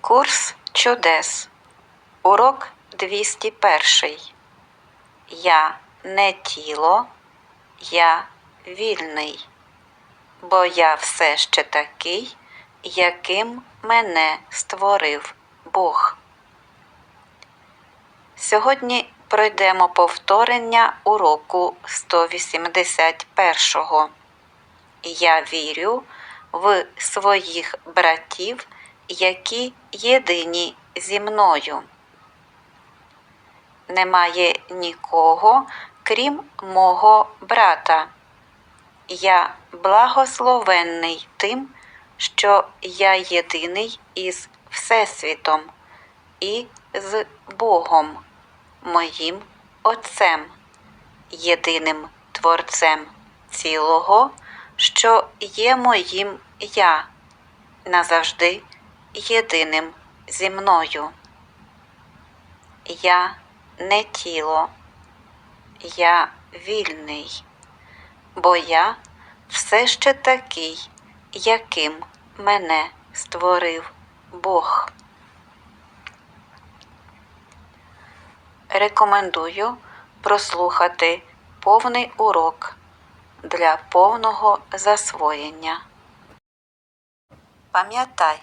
Курс чудес. Урок 201. Я не тіло, я вільний, бо я все ще такий, яким мене створив Бог. Сьогодні пройдемо повторення уроку 181. Я вірю в своїх братів, які єдині зі мною. Немає нікого, крім мого брата. Я благословенний тим, що я єдиний із Всесвітом і з Богом, моїм Отцем, єдиним Творцем цілого, що є моїм Я, назавжди єдиним зі мною. Я не тіло, я вільний, бо я все ще такий, яким мене створив Бог. Рекомендую прослухати повний урок для повного засвоєння. Пам'ятай,